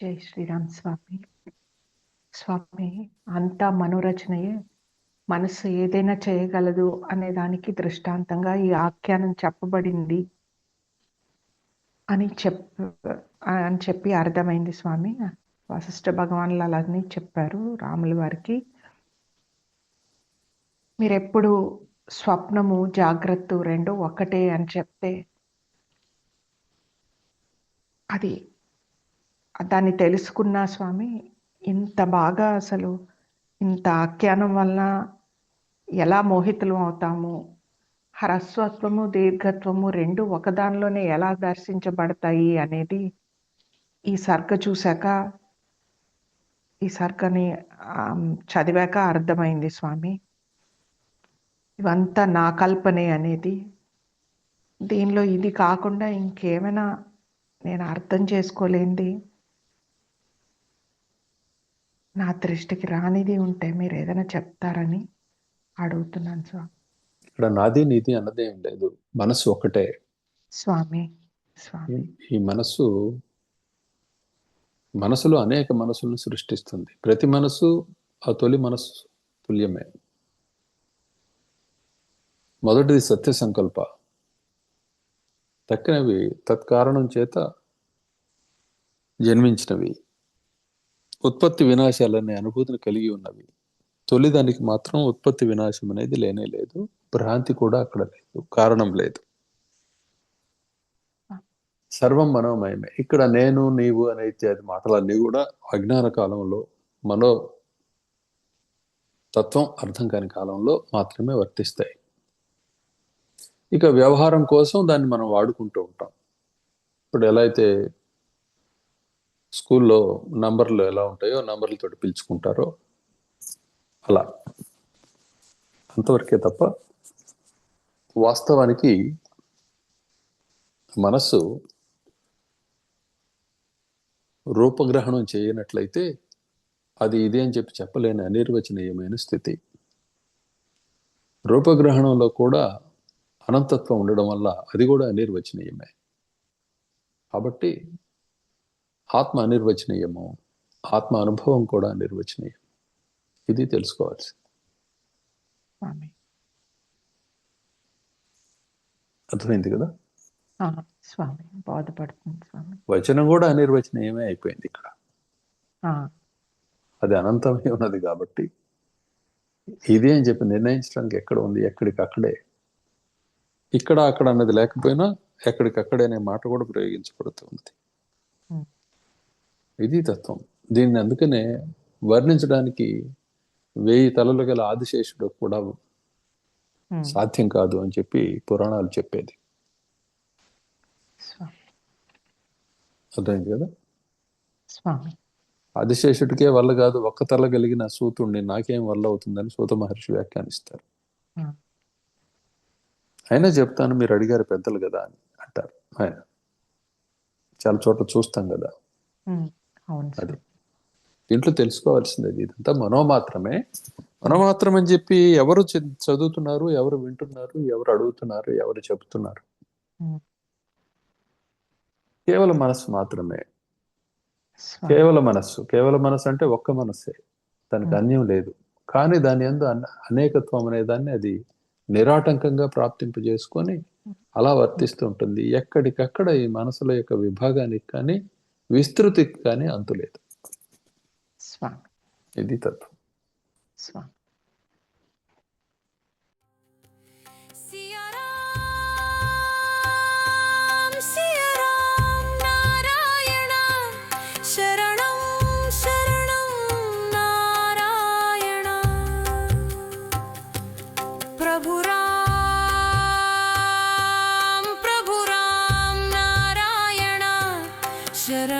జై శ్రీరామ్ స్వామి. స్వామి అంతా మనోరచనయే. మనసు ఏదైనా చేయగలదు అనే దానికి దృష్టాంతంగా ఈ ఆఖ్యానం చెప్పబడింది అని చెప్ అని చెప్పి అర్థమైంది స్వామి. వశిష్ఠ భగవాన్లు అలాగని చెప్పారు రాముల వారికి. మీరెప్పుడు స్వప్నము జాగ్రత్త రెండు ఒకటే అని చెప్తే అది దాన్ని తెలుసుకున్నా స్వామి ఇంత బాగా అసలు ఇంత ఆఖ్యానం వలన ఎలా మోహితులం అవుతాము? హ్రస్వత్వము దీర్ఘత్వము రెండు ఒకదానిలోనే ఎలా దర్శించబడతాయి అనేది ఈ సర్గ చూశాక ఈ సర్గని చదివాక అర్థమైంది స్వామి. ఇవంతా నా కల్పనే అనేది. దీనిలో ఇది కాకుండా ఇంకేమైనా నేను అర్థం చేసుకోలేంది. నా దృష్టికి రానిది ఉంటే మీరు ఏదైనా చెప్తారని అడుగుతున్నాను స్వామి. ఇక్కడ నాది నీది అన్నదే ఏం లేదు. మనసు ఒకటే స్వామి స్వామి. ఈ మనసు మనసులో అనేక మనసులను సృష్టిస్తుంది. ప్రతి మనసు ఆ తొలి మనసు తుల్యమే. మొదటిది సత్య సంకల్ప. తక్కినవి తత్కారణం చేత జన్మించినవి. ఉత్పత్తి వినాశాలనే అనుభూతిని కలిగి ఉన్నవి. తొలి దానికి మాత్రం ఉత్పత్తి వినాశం అనేది లేనే లేదు. భ్రాంతి కూడా అక్కడ లేదు. కారణం లేదు. సర్వం మనోమయమే. ఇక్కడ నేను నీవు అనే ఇత్యాది మాటలన్నీ కూడా అజ్ఞాన కాలంలో మనో తత్వం అర్థం కాని కాలంలో మాత్రమే వర్తిస్తాయి. ఇక వ్యవహారం కోసం దాన్ని మనం వాడుకుంటూ ఉంటాం. ఇప్పుడు ఎలా అయితే స్కూల్లో నంబర్లు ఎలా ఉంటాయో నంబర్లతో పిలుచుకుంటారో అలా. అంతవరకే తప్ప వాస్తవానికి మనస్సు రూపగ్రహణం చేయనట్లయితే అది ఇది అని చెప్పి చెప్పలేని అనిర్వచనీయమైన స్థితి. రూపగ్రహణంలో కూడా అనంతత్వం ఉండడం వల్ల అది కూడా అనిర్వచనీయమే. కాబట్టి ఆత్మ అనిర్వచనీయము ఆత్మ అనుభవం కూడా అనిర్వచనీయం ఇది తెలుసుకోవాల్సి అర్థమైంది కదా? స్వామి బోధపడుతుంది స్వామి. వచనం కూడా అనిర్వచనీయమే అయిపోయింది ఇక్కడ. అది అనంతమై ఉన్నది కాబట్టి ఇది అని చెప్పి నిర్ణయించడానికి ఎక్కడ ఉంది ఎక్కడికక్కడే. ఇక్కడ అక్కడ అన్నది లేకపోయినా ఎక్కడికక్కడే అనే మాట కూడా ప్రయోగించబడుతుంది. ఇది తత్వం. దీన్ని అందుకనే వర్ణించడానికి వెయ్యి తలలు గల ఆదిశేషుడు కూడా ఉమ్, సాధ్యం కాదు అని చెప్పి పురాణాలు చెప్పేది. అర్థమైంది కదా? ఆదిశేషుడికే వల్ల కాదు ఒక్క తల కలిగిన సూతుడిని నాకేం వల్ల అవుతుందని సూత మహర్షి వ్యాఖ్యానిస్తారు. Hmm. అయినా చెప్తాను మీరు అడిగారు పెద్దలు కదా అని అంటారు ఆయన. చాలా చోట్ల చూస్తాం కదా. అవును అది. దీంట్లో తెలుసుకోవాల్సింది ఇది. ఇదంతా మనోమాత్రమే. మనోమాత్రం అని చెప్పి ఎవరు చదువుతున్నారు ఎవరు వింటున్నారు ఎవరు అడుగుతున్నారు ఎవరు చెబుతున్నారు. కేవలం మనస్సు మాత్రమే. కేవల మనస్సు. కేవల మనస్సు అంటే ఒక్క మనస్సే. దానికి. అన్యం లేదు. కానీ దాని ఎందు అన- అనేకత్వం అనే దాన్ని అది నిరాటంకంగా ప్రాప్తింపజేసుకొని అలా వర్తిస్తూ ఉంటుంది. ఎక్కడికక్కడ ఈ మనసుల యొక్క విభాగానికి కానీ విస్తృతికి కానీ అంతు లేదు ఇది తత్వం స్వామి should I